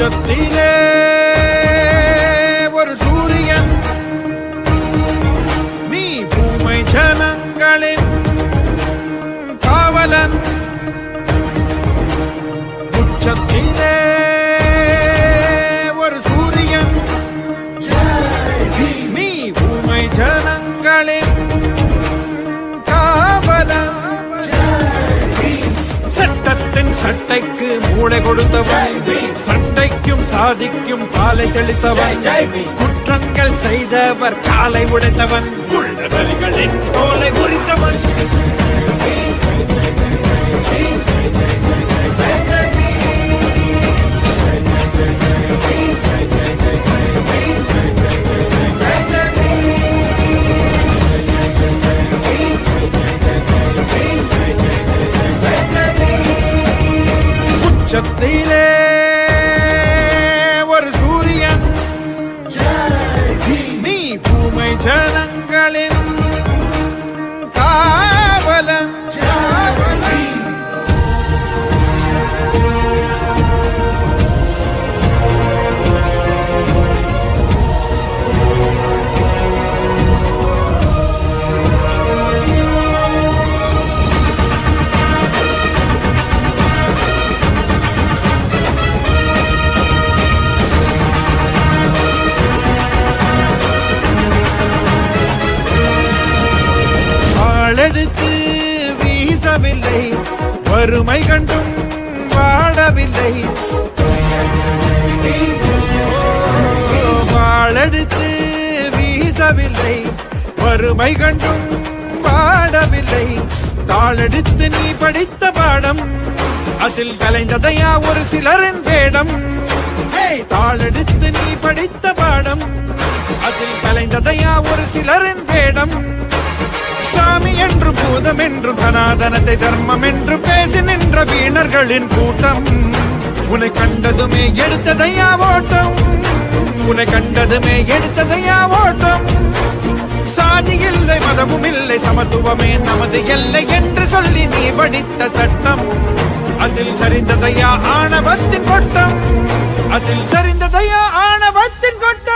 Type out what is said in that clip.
உச்சத்திலே ஒரு சூரியன். நீ பூமை ஜனங்களின் காவலன். சட்டைக்கு மூளை கொடுத்தவன். சட்டைக்கும் சாதிக்கும் பாலை தெளித்தவன். குற்றங்கள் செய்தவர் காலை உடைத்தவன். உள்ளவர்களின் தோலை முறித்தவன். உச்சத்திலே ஒரு சூரியன். நீ பூமை ஜனங்களின் வீசவில்லை வறுமை கண்டும் வாழவில்லை. வாழடித்து வீசவில்லை. வறுமை கண்டும் பாடவில்லை தாளெடுத்து நீ படித்த பாடம் அதில் கலைந்ததையா ஒரு சிலரின் வேடம். ஏய், தாளெடுத்து நீ படித்த பாடம் அதில் கலைந்ததையா ஒரு சிலரின் வேடம். என்று என்றும் சனாதனத்தை தர்மம் என்று பேசி நின்ற வீணர்களின் கூட்டம். உன்னை கண்டதுமே எடுத்ததையா ஓட்டம் உன்னை கண்டதுமே எடுத்ததையா ஓட்டம் சாதி இல்லை மதமும் இல்லை சமத்துவமே நமது எல்லை என்று சொல்லி நீ படித்த சட்டம். அதில் சரிந்ததையா ஆணவத்தின் கொட்டம். அதில் சரிந்ததையா ஆணவத்தின் கொட்டம்.